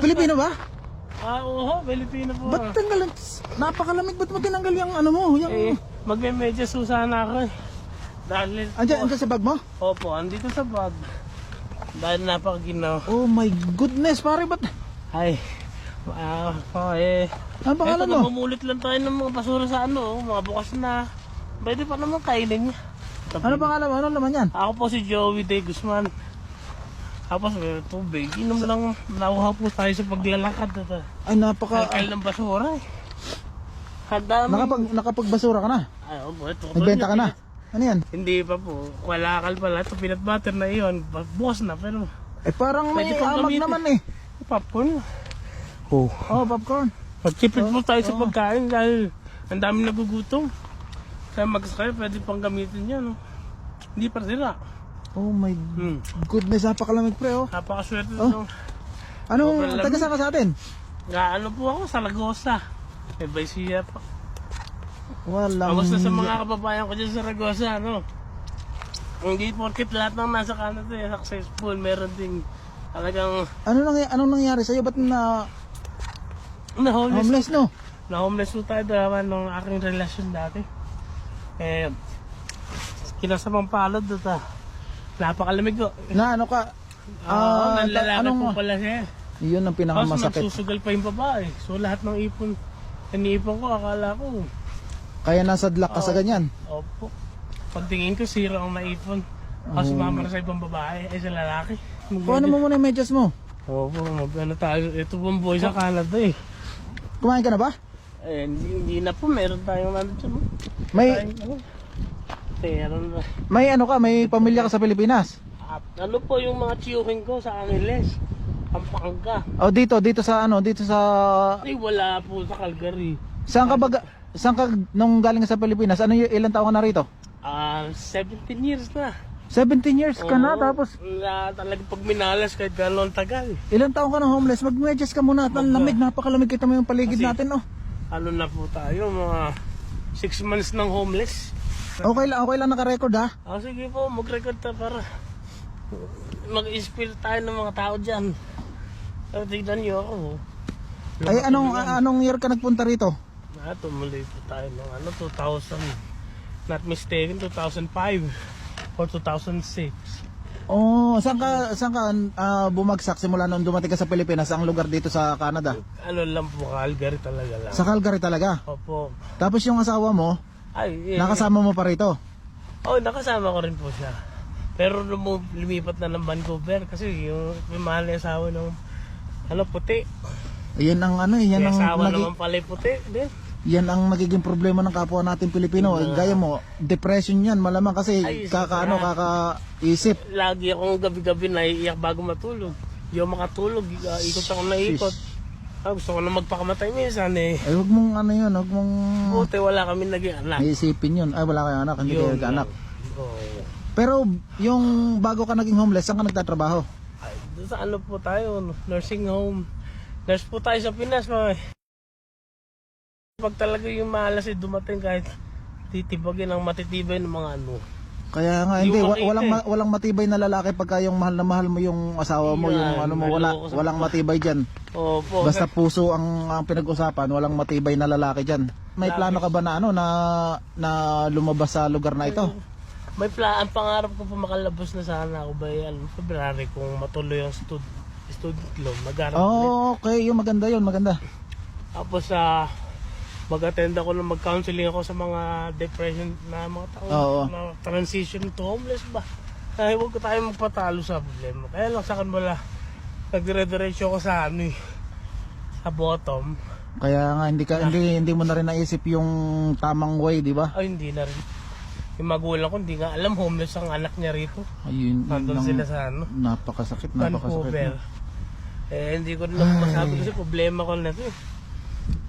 Pilipino ba? Ah, oo, Pilipino po. Ba't tanggal? Napakalamig. Ba't mo tinanggal yung ano mo? Yung... Eh, magme-medyas po sana ako eh. Dahil Andiyan, andiyan sa bag mo? Opo, andito sa bag. Dahil napakaginaw. Oh my goodness, pare. Ba't? Ay, ah, oh, eh. Ang pangalan mo? namumulit lang tayo ng mga basura sa ano, oh, mga bukas na. Pwede pa naman kainin niya. Ano pangalan mo? Ano naman yan? Ako po si Joey De Guzman. Tapos may tubig. Inom lang, nauhaw po tayo sa paglalakad. Ito. Ay, napaka... Kalkal ng basura eh. Hadami. Nakapag, nakapagbasura ka na? Ay, opo, ito. Nagbenta ka na? Ano yan? Hindi pa po. Kalakal pala. Ito, peanut butter na iyon. Bukas na, pero Eh parang may amag naman eh. popcorn. Oh. Oh, popcorn. Magtipid po tayo sa pagkain dahil ang dami nagugutom. Kaya mag-sky, pwede pang gamitin yan. No? Hindi pa sila. Oh my Hmm. goodness, napakalamig pre oh. Napakaswerte Oh. Sobrang lamig. taga saan ka sa atin? Nga ano po ako, sa Ragosa. May Baisia po. Walang... Kamusta sa mga kababayan ko dyan sa Ragosa, ano? Hindi porkit lahat ng nasa Canada eh, successful. Meron ding talagang Ano nang anong nangyari sa iyo? Ba't na na homeless. homeless no? Na homeless po tayo dalawa nung aking relasyon dati. Eh, kinasamang palad doon ta. Napakalamig ko. Na ano ka? Oo, Ah, nanlalaki ta- anong po pala siya. Yun ang Tapos pinakamasakit. nagsusugal pa yung babae. So lahat ng ipon, iniipon ko, akala ko, Kaya nasadlak ka sa ganyan. opo. Pagtingin ko, zero ang naipon. Tapos sumama na sa ibang babae, ay sa lalaki. Kuha mo muna yung medyas mo. Opo, mag ano tayo. Ito pong boy sa Canada eh. Kumain ka na ba? Eh, hindi, hindi na po, meron tayong ano dyan. oh. May Tayong ano. Na. may ano ka, may pamilya ka sa Pilipinas. At ano po yung mga chiyuhin ko sa Angeles? Pampanga. O dito, dito sa ano, dito sa Ay, wala po sa Calgary. Saan ka ba ga- saan ka nung galing ka sa Pilipinas? Ano yung ilang taon ka na rito? Ah, 17 years na. 17 years ka na Oo, tapos Na talagang pag minalas kahit gano'n tagal. ilang taon ka na homeless? Mag-medyas ka muna. Ang lamig, napakalamig kita mo yung paligid Kasi- natin, oh. Ano na po tayo, mga 6 months ng homeless. Okay lang, okay lang naka-record ha. Ah, sige po, mag-record ta para mag-inspire tayo ng mga tao dyan. So, tignan niyo ako. Ay anong anong year ka nagpunta rito? Ah, tumuloy po tayo ng ano, 2000. Not mistaken, 2005 or 2006. Oh, saan ka saan ka ah, bumagsak simula nung dumating ka sa Pilipinas? Ang lugar dito sa Canada? Ano lang po, Calgary talaga lang. Sa Calgary talaga. Opo. Tapos yung asawa mo, Ay, eh, nakasama mo pa rito. Oh, nakasama ko rin po siya. Pero nung mu- lumipat na ng Vancouver kasi yung may mahal na asawa ng ano puti. Yan ang ano, yan ang asawa nagi- naman pala yung puti. Din. yan ang magiging problema ng kapwa natin Pilipino. Gaya mo, depression yan malamang kasi Ay, kakaano kakaisip. Lagi akong gabi-gabi naiiyak bago matulog. Ako makatulog. Uh, ikot ako na ikot. Ah, gusto ko na magpakamatay minsan eh. Ay wag mong ano yun, wag mong Buti wala kami naging anak. iisipin yun. Ay wala kayong anak, hindi kayo Yun anak. lang. Oo. Pero yung bago ka naging homeless, saan ka nagtatrabaho? Ay, doon sa ano po tayo, nursing home. Nurse po tayo sa Pinas, mga. Pag talaga yung malas ay dumating kahit titibagin ang matitibay ng mga ano. Kaya nga Hindi wa- walang ma- walang matibay na lalaki pagka yung mahal na mahal mo yung asawa mo, yung ano mo wala walang matibay diyan. Opo. Basta puso ang, ang pinag-usapan, walang matibay na lalaki diyan. May plano ka ba na ano na na lumabas sa lugar na ito? May pla ang pangarap ko pa makalabas na sana ako ba ano, February kung matuloy ang stud student loan. Ulit. Oh, okay, yung maganda yun, maganda. Tapos sa mag-attend ako ng mag-counseling ako sa mga depression na mga tao Oo. na transition to homeless ba. Kaya huwag ko tayo magpatalo sa problema. Kaya lang sa akin wala nagdire-diretso ako sa ano eh, sa bottom. Kaya nga hindi ka hindi hindi mo na rin naisip yung tamang way, di ba? Ay hindi na rin. Yung magulang ko hindi nga alam homeless ang anak niya rito. Ayun, yun Nandun lang. sila sa ano. Napakasakit, napakasakit. Vancouver. Eh, hindi ko na masabi kasi problema ko na ito eh.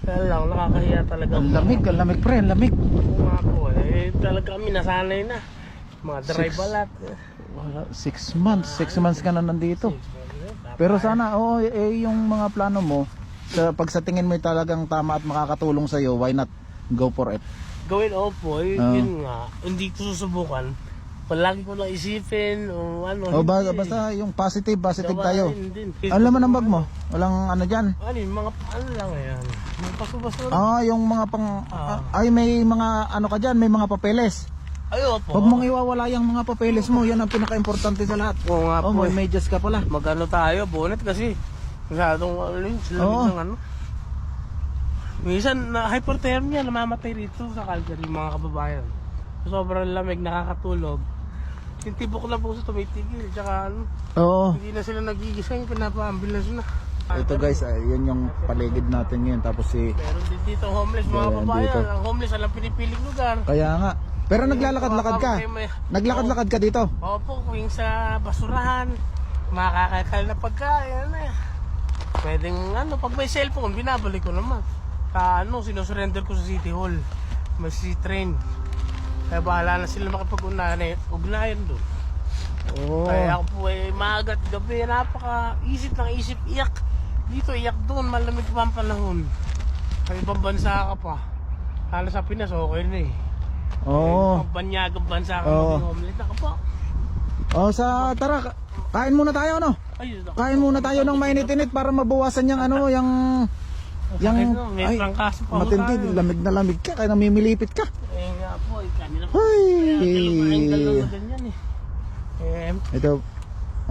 Kaya lang, nakakahiya talaga. Ang lamig, ang lamig pre, ang lamig. Kung ako eh, talaga kami nasanay na. Mga dry Six. balat. Wala, six months, six months ka na nandito. Pero sana, oo, eh, yung mga plano mo, sa pag sa tingin mo talagang tama at makakatulong sa'yo, why not go for it? Gawin opo, eh, Oo. yun nga. Hindi ko susubukan. Palagi ko lang isipin o ano. O ba, hindi. basta yung positive, positive tayo. Gawain din. Ano naman ang bag mo? Walang ano dyan? Ano yung mga ano lang yan. Mga paso-paso lang. Ah, yung mga pang... Ah. ay, may mga ano ka dyan, may mga papeles. Ay, opo. Huwag mong iwawala yung mga papeles mo. Yan ang pinaka-importante sa lahat. Oo nga Oh, po. may eh. medyas ka pala. Magano tayo, bonnet kasi. Masyadong ano yun, sila Oo. ng ano. Minsan, na hypothermia, namamatay rito sa Calgary, mga kababayan. Sobrang lamig, nakakatulog. Yung tibok na puso tumitigil, tsaka ano, Oo. hindi na sila nagigising, pinapaambulance na. Ito guys, ay, yan yung paligid natin ngayon. Tapos si... Pero di- dito homeless mga Ayan, kababayan, dito. ang homeless alam pinipiling lugar. Kaya nga. Pero naglalakad-lakad ka. Naglakad-lakad ka dito. Opo, kung sa basurahan, makakakal na pagkain, ano eh. Pwedeng ano, pag may cellphone, binabalik ko naman. Ka ano, sinusurrender ko sa City Hall. May si train. Kaya bahala na sila makipag-ugnayan ugnayan doon. Oo. Kaya ako po eh, maagat gabi, napaka isip ng isip, iyak. Dito, iyak doon, malamig pa ang panahon. Sa ibang bansa ka pa. Lalo sa Pinas, okay na eh. Oo. Pag banyagang bansa ka, Oo. maging homeless na ka pa. Oh, sa tara, ka- kain muna tayo ano? Ayun, ako. Kain muna tayo ng mainit-init para mabawasan yung ano, yung yung no, ho matindi, lamig na lamig ka, kaya namimilipit ka. Eh eh, po. Ay. Eh. Eh, Ito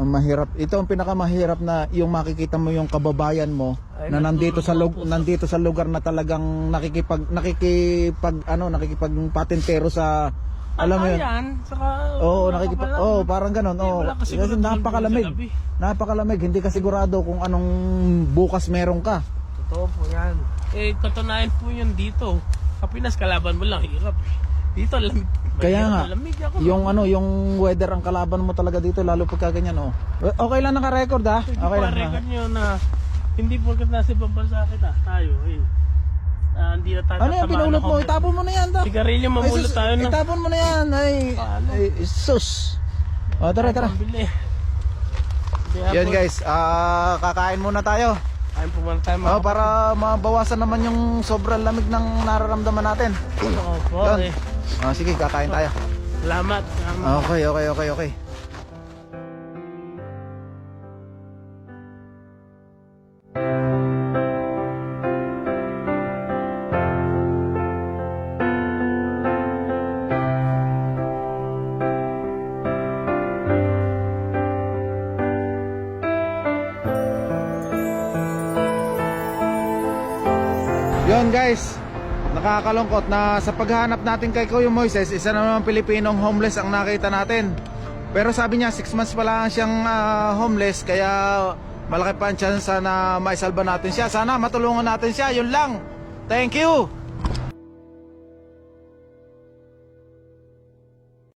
ang mahirap. Ito ang pinakamahirap na yung makikita mo yung kababayan mo Ay, na nandito sa lug- nandito sa lugar na talagang nakikipag nakikipag ano nakikipagpatentero sa alam mo yun. Yan, saka... Oo, ka nakikipag. Oo, parang Oo. wala kasi napakalamig. Napakalamig, hindi ka sigurado kung anong bukas meron ka. Totoo po yan. Eh, katunayan po yun dito. Sa Pinas, kalaban mo lang, hirap. Dito, lamig. Kaya nga, Lamig ako. Yung ano, yung weather ang kalaban mo talaga dito lalo pagka ganyan, oh. Okay lang naka-record ha. Hindi Okay lang. record nyo na hindi porket nasa ibang bansa kita, tayo, eh. Ah, hindi na tayo Ano yan pinulot mo? Itapon mo na yan, da. Sigarilyo, mamulot tayo na. Itapon mo na yan. Ay, ay sus. O, tara, tara. Yan po, guys, ah kakain muna tayo. Kain po muna tayo Oh, para mabawasan naman yung sobrang lamig ng nararamdaman natin. Opo, Yun. eh. Ah, sige, kakain tayo. Salamat. Salamat. Okay, okay, okay, okay. Nakakalungkot na sa paghahanap natin kay Kuya Moises, isa na naman Pilipinong homeless ang nakita natin. Pero sabi niya 6 months pa lang siyang ah, homeless kaya malaki pa ang chance na maisalba natin siya. Sana matulungan natin siya, yun lang. Thank you.